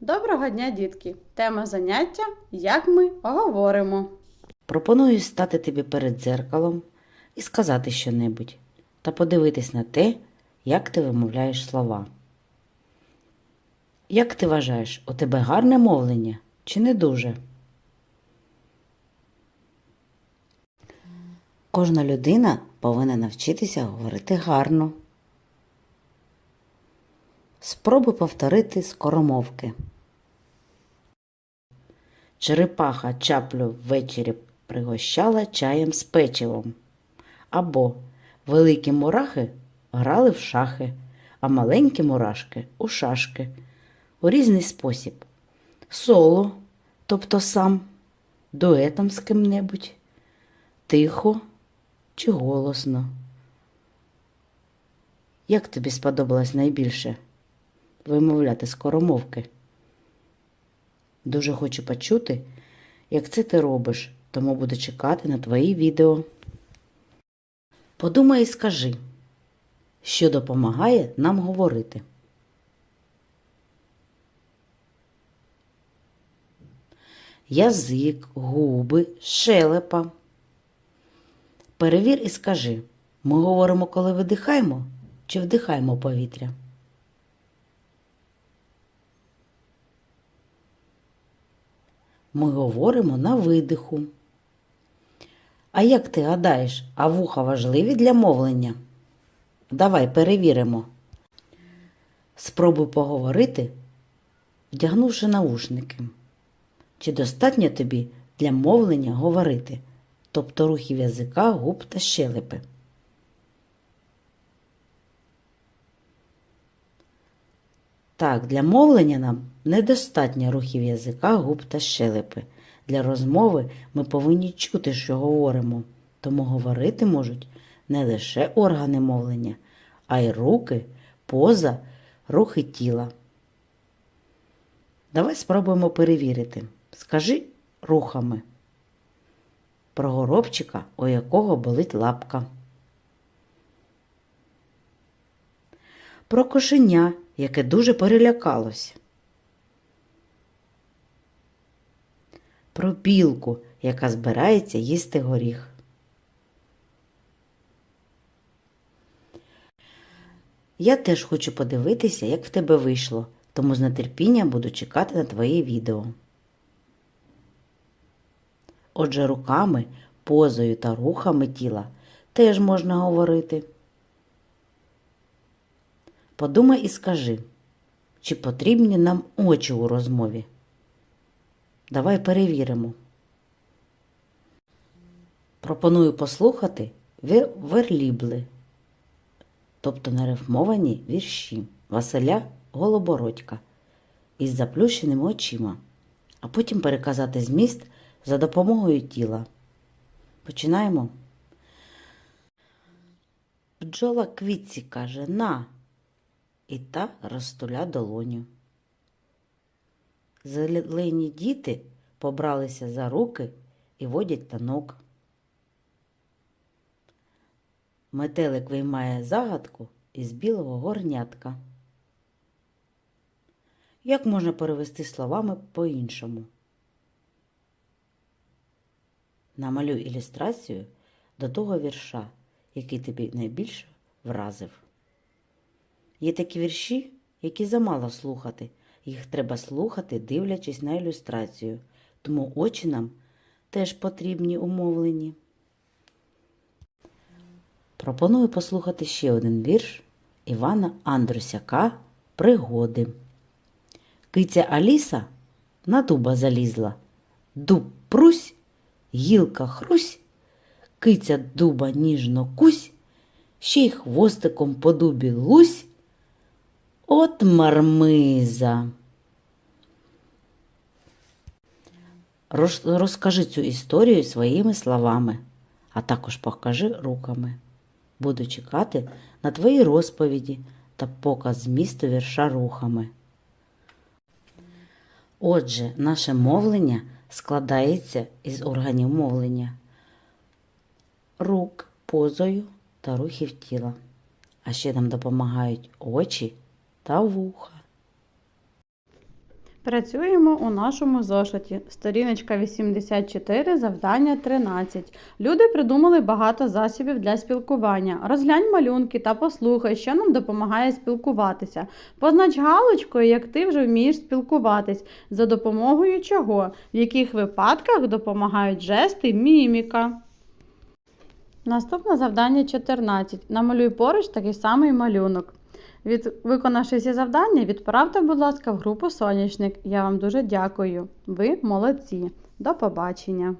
Доброго дня, дітки! Тема заняття Як ми говоримо. Пропоную стати тобі перед дзеркалом і сказати щонебудь та подивитись на те, як ти вимовляєш слова. Як ти вважаєш, у тебе гарне мовлення чи не дуже? Кожна людина повинна навчитися говорити гарно. Спробуй повторити скоромовки. Черепаха чаплю ввечері пригощала чаєм з печивом. Або великі мурахи грали в шахи, а маленькі мурашки у шашки. У різний спосіб. Соло, тобто сам, дуетом з ким-небудь, тихо чи голосно. Як тобі сподобалось найбільше вимовляти скоромовки? Дуже хочу почути, як це ти робиш, тому буду чекати на твої відео. Подумай і скажи, що допомагає нам говорити. Язик, губи, шелепа. Перевір і скажи, ми говоримо, коли видихаємо чи вдихаємо повітря? Ми говоримо на видиху. А як ти гадаєш, а вуха важливі для мовлення? Давай перевіримо. Спробуй поговорити, вдягнувши наушники. Чи достатньо тобі для мовлення говорити, тобто рухів язика, губ та щелепи? Так, для мовлення нам недостатньо рухів язика, губ та щелепи. Для розмови ми повинні чути, що говоримо, тому говорити можуть не лише органи мовлення, а й руки, поза, рухи тіла. Давай спробуємо перевірити. Скажи рухами про горобчика, у якого болить лапка. Про кошеня, яке дуже перелякалось. Про білку, яка збирається їсти горіх. Я теж хочу подивитися, як в тебе вийшло, тому з нетерпінням буду чекати на твої відео. Отже, руками, позою та рухами тіла теж можна говорити. Подумай і скажи, чи потрібні нам очі у розмові? Давай перевіримо. Пропоную послухати вер- верлібли, тобто нерифмовані вірші Василя Голобородька із заплющеними очима, а потім переказати зміст за допомогою тіла. Починаємо. Бджола квітці каже на, і та розтуля долоню. Зелені діти побралися за руки і водять танок. Метелик виймає загадку із білого горнятка. Як можна перевести словами по-іншому? Намалюй ілюстрацію до того вірша, який тобі найбільше вразив. Є такі вірші, які замало слухати. Їх треба слухати, дивлячись на ілюстрацію, тому очі нам теж потрібні умовлені. Пропоную послухати ще один вірш Івана Андрусяка Пригоди. Киця Аліса на дуба залізла. Дуб прусь, гілка хрусь, киця дуба ніжно кусь, ще й хвостиком по дубі лусь. От мармиза. Роз- Розкажи цю історію своїми словами, а також покажи руками. Буду чекати на твої розповіді та показ змісту вірша рухами. Отже, наше мовлення складається із органів мовлення рук, позою та рухів тіла. А ще нам допомагають очі та вуха. Працюємо у нашому зошиті. Сторіночка 84, завдання 13. Люди придумали багато засобів для спілкування. Розглянь малюнки та послухай, що нам допомагає спілкуватися. Познач галочкою, як ти вже вмієш спілкуватись, за допомогою чого, в яких випадках допомагають жести, міміка. Наступне завдання 14. Намалюй поруч такий самий малюнок. Від виконавши ці завдання, відправте, будь ласка, в групу Сонячник. Я вам дуже дякую. Ви молодці. До побачення!